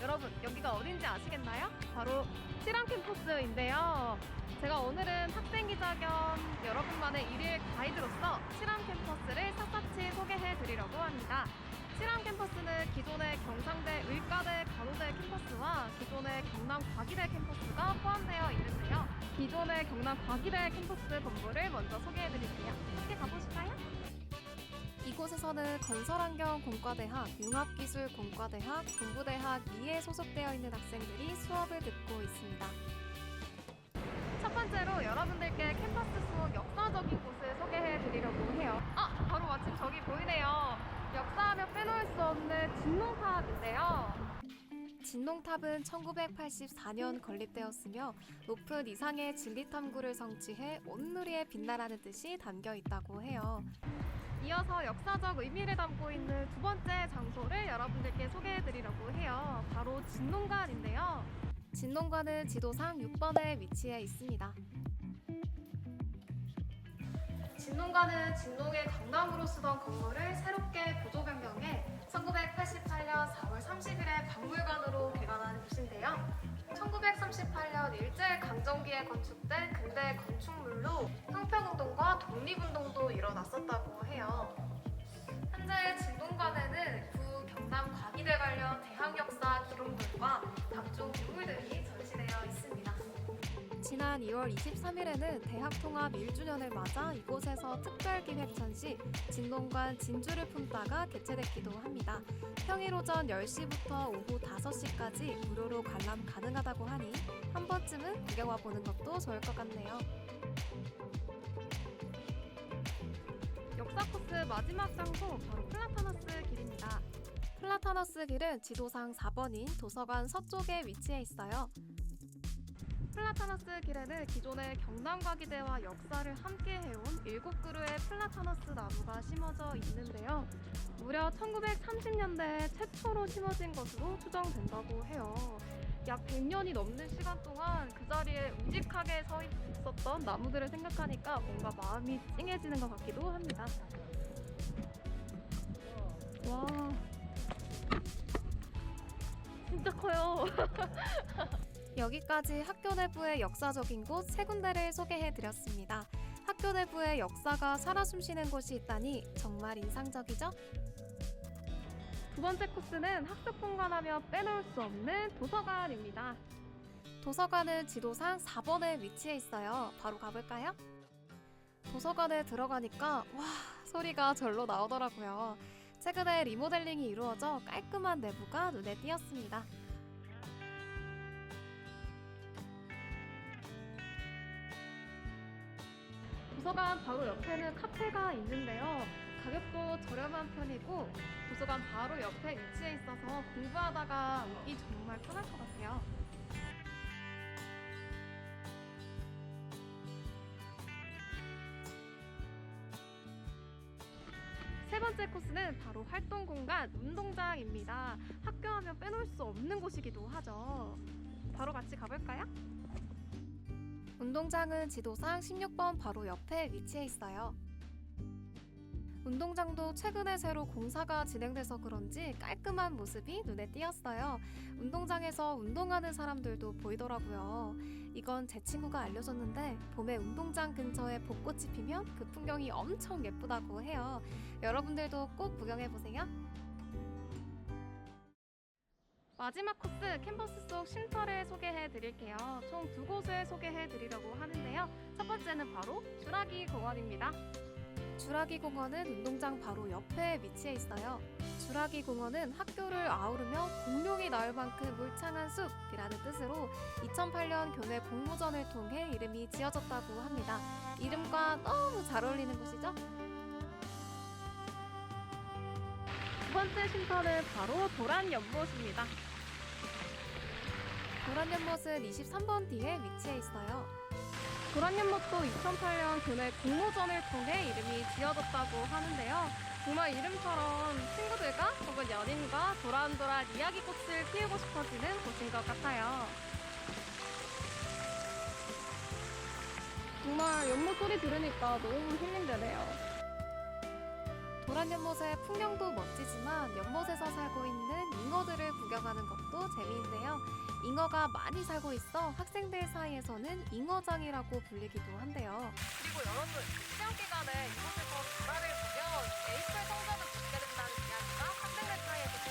여러분 여기가 어딘지 아시겠나요? 바로 실험 캠퍼스인데요. 제가 오늘은 학생 기자 겸 여러분만의 일일 가이드로서 실험 캠퍼스를 샅샅이 소개해 드리려고 합니다. 실험 캠퍼스는 기존의 경상대 의과대 간호대 캠퍼스와 기존의 경남 과기대 캠퍼스가 포함되어 있는데요. 기존의 경남 과기대 캠퍼스 건물을 먼저 소개해 드릴게요. 함께 가보실까요? 이곳에서는 건설환경공과대학, 융합기술공과대학, 동부대학 2에 소속되어 있는 학생들이 수업을 듣고 있습니다. 첫 번째로 여러분들께 캠퍼스 속 역사적인 곳을 소개해 드리려고 해요. 아, 바로 마침 저기 보이네요. 역사하면 빼놓을 수 없는 진농탑인데요. 진농탑은 1984년 건립되었으며 높은 이상의 진리 탐구를 성취해 온누리에 빛나라는 뜻이 담겨 있다고 해요. 이어서 역사적 의미를 담고 있는 두 번째 장소를 여러분들께 소개해 드리려고 해요. 바로 진농관인데요. 진농관은 지도상 6번에 위치해 있습니다. 진농관은 진농의 강남으로 쓰던 건물을 새롭게 구조 변경해 1988년 4월 30일에 박물관으로 개관한 곳인데요. 1938년 일제 강점기에 건축된 근대 건축물로 독립운동도 일어났었다고 해요. 현재 진동관에는 구 경남 과기대 관련 대학 역사 기록물과 각종 유물들이 전시되어 있습니다. 지난 2월 23일에는 대학 통합 1주년을 맞아 이곳에서 특별 기획 전시 진동관 진주를 품다가 개최됐기도 합니다. 평일 오전 10시부터 오후 5시까지 무료로 관람 가능하다고 하니 한 번쯤은 구경 와보는 것도 좋을 것 같네요. 역사 코스 마지막 장소 바로 플라타너스 길입니다. 플라타너스 길은 지도상 4번인 도서관 서쪽에 위치해 있어요. 플라타너스 길에는 기존의 경남과기대와 역사를 함께 해온 일곱 그루의 플라타너스 나무가 심어져 있는데요. 무려 1930년대에 최초로 심어진 것으로 추정된다고 해요. 약 100년이 넘는 시간 동안 그 자리에 우직하게 서 있었던 나무들을 생각하니까 뭔가 마음이 찡해지는 것 같기도 합니다. 와. 진짜 커요. 여기까지 학교 내부의 역사적인 곳 세 군데를 소개해 드렸습니다. 학교 내부에 역사가 살아 숨쉬는 곳이 있다니 정말 인상적이죠? 두 번째 코스는 학습 공간하면 빼놓을 수 없는 도서관입니다. 도서관은 지도상 4번에 위치해 있어요. 바로 가볼까요? 도서관에 들어가니까 와 소리가 절로 나오더라고요. 최근에 리모델링이 이루어져 깔끔한 내부가 눈에 띄었습니다. 도서관 바로 옆에는 카페가 있는데요. 가격도 저렴한 편이고 도서관 바로 옆에 위치해 있어서 공부하다가 오기 정말 편할 것 같아요. 세 번째 코스는 바로 활동 공간 운동장입니다. 학교 하면 빼놓을 수 없는 곳이기도 하죠. 바로 같이 가볼까요? 운동장은 지도상 16번 바로 옆에 위치해 있어요. 운동장도 최근에 새로 공사가 진행돼서 그런지 깔끔한 모습이 눈에 띄었어요. 운동장에서 운동하는 사람들도 보이더라고요. 이건 제 친구가 알려줬는데 봄에 운동장 근처에 벚꽃이 피면 그 풍경이 엄청 예쁘다고 해요. 여러분들도 꼭 구경해보세요. 마지막 코스 캠퍼스 속 쉼터를 소개해 드릴게요. 총 두 곳을 소개해 드리려고 하는데요. 첫 번째는 바로 주라기 공원입니다. 주라기 공원은 운동장 바로 옆에 위치해 있어요. 주라기 공원은 학교를 아우르며 공룡이 나올 만큼 울창한 숲이라는 뜻으로 2008년 교내 공모전을 통해 이름이 지어졌다고 합니다. 이름과 너무 잘 어울리는 곳이죠? 두 번째 쉼터는 바로 도란 연못입니다. 도란 연못은 23번 뒤에 위치해 있어요. 도란 연못도 2008년 교내 공모전을 통해 이름이 지어졌다고 하는데요. 정말 이름처럼 친구들과 혹은 연인과 도란도란 이야기꽃을 피우고 싶어지는 곳인 것 같아요. 정말 연못 소리 들으니까 너무 힐링되네요. 보란 연못의 풍경도 멋지지만 연못에서 살고 있는 잉어들을 구경하는 것도 재미인데요. 잉어가 많이 살고 있어 학생들 사이에서는 잉어장이라고 불리기도 한데요. 그리고 여러분, 시험 기간에 이곳에서 보라를 보면 에이프 성적을 듣게 된다는 이야기가 학생들 사이에서